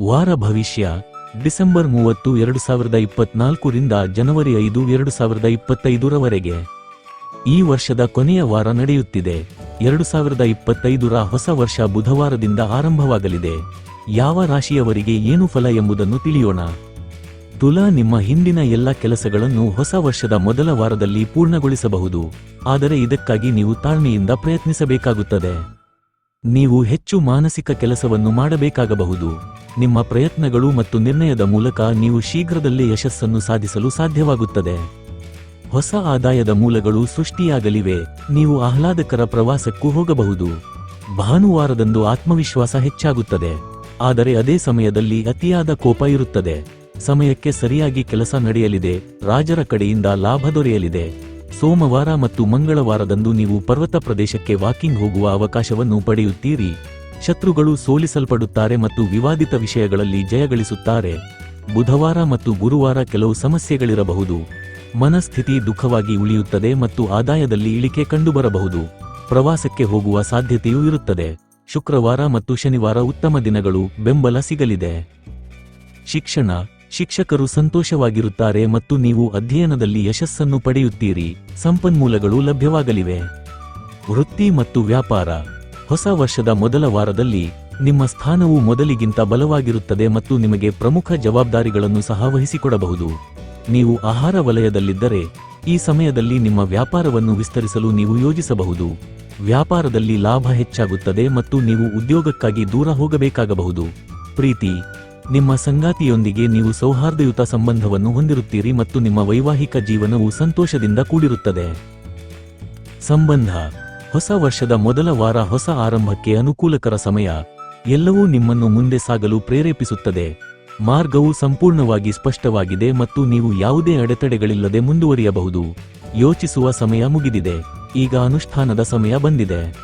ವಾರ ಭವಿಷ್ಯ, ಡಿಸೆಂಬರ್ ಮೂವತ್ತು, ಎರಡು ಸಾವಿರದ ಇಪ್ಪತ್ನಾಲ್ಕರಿಂದ ಜನವರಿ ಐದು, ಎರಡು ಸಾವಿರದ ಇಪ್ಪತ್ತೈದರವರೆಗೆ. ಈ ವರ್ಷದ ಕೊನೆಯ ವಾರ ನಡೆಯುತ್ತಿದೆ. ಎರಡು ಸಾವಿರದ ಇಪ್ಪತ್ತೈದರ ಹೊಸ ವರ್ಷ ಬುಧವಾರದಿಂದ ಆರಂಭವಾಗಲಿದೆ. ಯಾವ ರಾಶಿಯವರಿಗೆ ಏನು ಫಲ ಎಂಬುದನ್ನು ತಿಳಿಯೋಣ. ತುಲಾ ನಿಮ್ಮ ಹಿಂದಿನ ಎಲ್ಲ ಕೆಲಸಗಳನ್ನು ಹೊಸ ವರ್ಷದ ಮೊದಲ ವಾರದಲ್ಲಿ ಪೂರ್ಣಗೊಳಿಸಬಹುದು. ಆದರೆ ಇದಕ್ಕಾಗಿ ನೀವು ತಾಳ್ಮೆಯಿಂದ ಪ್ರಯತ್ನಿಸಬೇಕಾಗುತ್ತದೆ. ನೀವು ಹೆಚ್ಚು ಮಾನಸಿಕ ಕೆಲಸವನ್ನು ಮಾಡಬೇಕಾಗಬಹುದು. ನಿಮ್ಮ ಪ್ರಯತ್ನಗಳು ಮತ್ತು ನಿರ್ಣಯದ ಮೂಲಕ ನೀವು ಶೀಘ್ರದಲ್ಲೇ ಯಶಸ್ಸನ್ನು ಸಾಧಿಸಲು ಸಾಧ್ಯವಾಗುತ್ತದೆ. ಹೊಸ ಆದಾಯದ ಮೂಲಗಳು ಸೃಷ್ಟಿಯಾಗಲಿವೆ. ನೀವು ಆಹ್ಲಾದಕರ ಪ್ರವಾಸಕ್ಕೂ ಹೋಗಬಹುದು. ಭಾನುವಾರದಂದು ಆತ್ಮವಿಶ್ವಾಸ ಹೆಚ್ಚಾಗುತ್ತದೆ. ಆದರೆ ಅದೇ ಸಮಯದಲ್ಲಿ ಅತಿಯಾದ ಕೋಪ ಇರುತ್ತದೆ. ಸಮಯಕ್ಕೆ ಸರಿಯಾಗಿ ಕೆಲಸ ನಡೆಯಲಿದೆ. ರಾಜರ ಕಡೆಯಿಂದ ಲಾಭ ದೊರೆಯಲಿದೆ. ಸೋಮವಾರ ಮತ್ತು ಮಂಗಳವಾರದಂದು ನೀವು ಪರ್ವತ ಪ್ರದೇಶಕ್ಕೆ ವಾಕಿಂಗ್ ಹೋಗುವ ಅವಕಾಶವನ್ನು ಪಡೆಯುತ್ತೀರಿ. ಶತ್ರುಗಳು ಸೋಲಿಸಲ್ಪಡುತ್ತಾರೆ ಮತ್ತು ವಿವಾದಿತ ವಿಷಯಗಳಲ್ಲಿ ಜಯಗಳಿಸುತ್ತಾರೆ. ಬುಧವಾರ ಮತ್ತು ಗುರುವಾರ ಕೆಲವು ಸಮಸ್ಯೆಗಳಿರಬಹುದು. ಮನಸ್ಥಿತಿ ದುಃಖವಾಗಿ ಉಳಿಯುತ್ತದೆ ಮತ್ತು ಆದಾಯದಲ್ಲಿ ಇಳಿಕೆ ಕಂಡುಬರಬಹುದು. ಪ್ರವಾಸಕ್ಕೆ ಹೋಗುವ ಸಾಧ್ಯತೆಯೂ ಇರುತ್ತದೆ. ಶುಕ್ರವಾರ ಮತ್ತು ಶನಿವಾರ ಉತ್ತಮ ದಿನಗಳು, ಬೆಂಬಲ ಸಿಗಲಿದೆ. ಶಿಕ್ಷಣ. ಶಿಕ್ಷಕರು ಸಂತೋಷವಾಗಿರುತ್ತಾರೆ ಮತ್ತು ನೀವು ಅಧ್ಯಯನದಲ್ಲಿ ಯಶಸ್ಸನ್ನು ಪಡೆಯುತ್ತೀರಿ. ಸಂಪನ್ಮೂಲಗಳು ಲಭ್ಯವಾಗಲಿವೆ. ವೃತ್ತಿ ಮತ್ತು ವ್ಯಾಪಾರ. ಹೊಸ ವರ್ಷದ ಮೊದಲ ವಾರದಲ್ಲಿ ನಿಮ್ಮ ಸ್ಥಾನವು ಮೊದಲಿಗಿಂತ ಬಲವಾಗಿರುತ್ತದೆ ಮತ್ತು ನಿಮಗೆ ಪ್ರಮುಖ ಜವಾಬ್ದಾರಿಗಳನ್ನು ಸಹ ವಹಿಸಿಕೊಡಬಹುದು. ನೀವು ಆಹಾರ ವಲಯದಲ್ಲಿದ್ದರೆ ಈ ಸಮಯದಲ್ಲಿ ನಿಮ್ಮ ವ್ಯಾಪಾರವನ್ನು ವಿಸ್ತರಿಸಲು ನೀವು ಯೋಜಿಸಬಹುದು. ವ್ಯಾಪಾರದಲ್ಲಿ ಲಾಭ ಹೆಚ್ಚಾಗುತ್ತದೆ ಮತ್ತು ನೀವು ಉದ್ಯೋಗಕ್ಕಾಗಿ ದೂರ ಹೋಗಬೇಕಾಗಬಹುದು. ಪ್ರೀತಿ, ನಿಮ್ಮ ಸಂಗಾತಿಯೊಂದಿಗೆ ನೀವು ಸೌಹಾರ್ದಯುತ ಸಂಬಂಧವನ್ನು ಹೊಂದಿರುತ್ತೀರಿ ಮತ್ತು ನಿಮ್ಮ ವೈವಾಹಿಕ ಜೀವನವು ಸಂತೋಷದಿಂದ ಕೂಡಿರುತ್ತದೆ. ಸಂಬಂಧ ಹೊಸ ವರ್ಷದ ಮೊದಲ ವಾರ ಹೊಸ ಆರಂಭಕ್ಕೆ ಅನುಕೂಲಕರ ಸಮಯ. ಎಲ್ಲವೂ ನಿಮ್ಮನ್ನು ಮುಂದೆ ಸಾಗಲು ಪ್ರೇರೇಪಿಸುತ್ತದೆ. ಮಾರ್ಗವು ಸಂಪೂರ್ಣವಾಗಿ ಸ್ಪಷ್ಟವಾಗಿದೆ ಮತ್ತು ನೀವು ಯಾವುದೇ ಅಡೆತಡೆಗಳಿಲ್ಲದೆ ಮುಂದುವರಿಯಬಹುದು. ಯೋಚಿಸುವ ಸಮಯ ಮುಗಿದಿದೆ. ಈಗ ಅನುಷ್ಠಾನದ ಸಮಯ ಬಂದಿದೆ.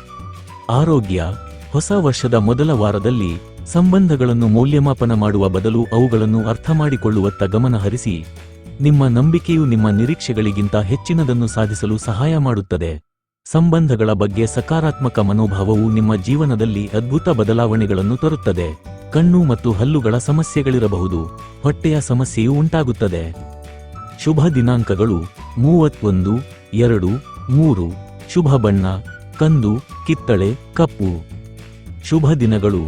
ಆರೋಗ್ಯ. ಹೊಸ ವರ್ಷದ ಮೊದಲ ವಾರದಲ್ಲಿ ಸಂಬಂಧಗಳನ್ನು ಮೌಲ್ಯಮಾಪನ ಮಾಡುವ ಬದಲು ಅವುಗಳನ್ನು ಅರ್ಥಮಾಡಿಕೊಳ್ಳುವತ್ತ ಗಮನ ಹರಿಸಿ. ನಿಮ್ಮ ನಂಬಿಕೆಯು ನಿಮ್ಮ ನಿರೀಕ್ಷೆಗಳಿಗಿಂತ ಹೆಚ್ಚಿನದನ್ನು ಸಾಧಿಸಲು ಸಹಾಯ ಮಾಡುತ್ತದೆ. ಸಂಬಂಧಗಳ ಬಗ್ಗೆ ಸಕಾರಾತ್ಮಕ ಮನೋಭಾವವು ನಿಮ್ಮ ಜೀವನದಲ್ಲಿ ಅದ್ಭುತ ಬದಲಾವಣೆಗಳನ್ನು ತರುತ್ತದೆ. ಕಣ್ಣು ಮತ್ತು ಹಲ್ಲುಗಳ ಸಮಸ್ಯೆಗಳಿರಬಹುದು. ಹೊಟ್ಟೆಯ ಸಮಸ್ಯೆಯೂ ಉಂಟಾಗುತ್ತದೆ. ಶುಭ ದಿನಾಂಕಗಳು ಮೂವತ್ತೊಂದು, ಎರಡು, ಮೂರು, ಶುಭ ಬಣ್ಣ, ಕಂದು, ಕಿತ್ತಳೆ, ಕಪ್ಪು. ಶುಭ ದಿನಗಳು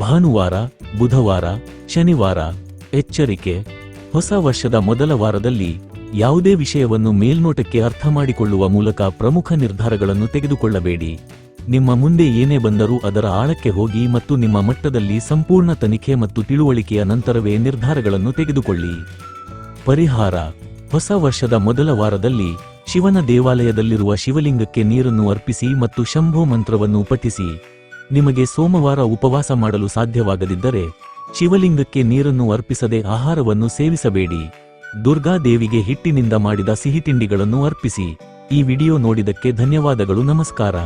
ಭಾನುವಾರ, ಬುಧವಾರ, ಶನಿವಾರ. ಎಚ್ಚರಿಕೆ, ಹೊಸ ವರ್ಷದ ಮೊದಲ ವಾರದಲ್ಲಿ ಯಾವುದೇ ವಿಷಯವನ್ನು ಮೇಲ್ನೋಟಕ್ಕೆ ಅರ್ಥಮಾಡಿಕೊಳ್ಳುವ ಮೂಲಕ ಪ್ರಮುಖ ನಿರ್ಧಾರಗಳನ್ನು ತೆಗೆದುಕೊಳ್ಳಬೇಡಿ. ನಿಮ್ಮ ಮುಂದೆ ಏನೇ ಬಂದರೂ ಅದರ ಆಳಕ್ಕೆ ಹೋಗಿ ಮತ್ತು ನಿಮ್ಮ ಮಟ್ಟದಲ್ಲಿ ಸಂಪೂರ್ಣ ತನಿಖೆ ಮತ್ತು ತಿಳುವಳಿಕೆಯ ನಂತರವೇ ನಿರ್ಧಾರಗಳನ್ನು ತೆಗೆದುಕೊಳ್ಳಿ. ಪರಿಹಾರ. ಹೊಸ ವರ್ಷದ ಮೊದಲ ವಾರದಲ್ಲಿ ಶಿವನ ದೇವಾಲಯದಲ್ಲಿರುವ ಶಿವಲಿಂಗಕ್ಕೆ ನೀರನ್ನು ಅರ್ಪಿಸಿ ಮತ್ತು ಶಂಭೋ ಮಂತ್ರವನ್ನು ಪಠಿಸಿ. ನಿಮಗೆ ಸೋಮವಾರ ಉಪವಾಸ ಮಾಡಲು ಸಾಧ್ಯವಾಗದಿದ್ದರೆ ಶಿವಲಿಂಗಕ್ಕೆ ನೀರನ್ನು ಅರ್ಪಿಸದೆ ಆಹಾರವನ್ನು ಸೇವಿಸಬೇಡಿ. ದುರ್ಗಾದೇವಿಗೆ ಹಿಟ್ಟಿನಿಂದ ಮಾಡಿದ ಸಿಹಿತಿಂಡಿಗಳನ್ನು ಅರ್ಪಿಸಿ ಈ ವಿಡಿಯೋ ನೋಡಿದಕ್ಕೆ ಧನ್ಯವಾದಗಳು ನಮಸ್ಕಾರ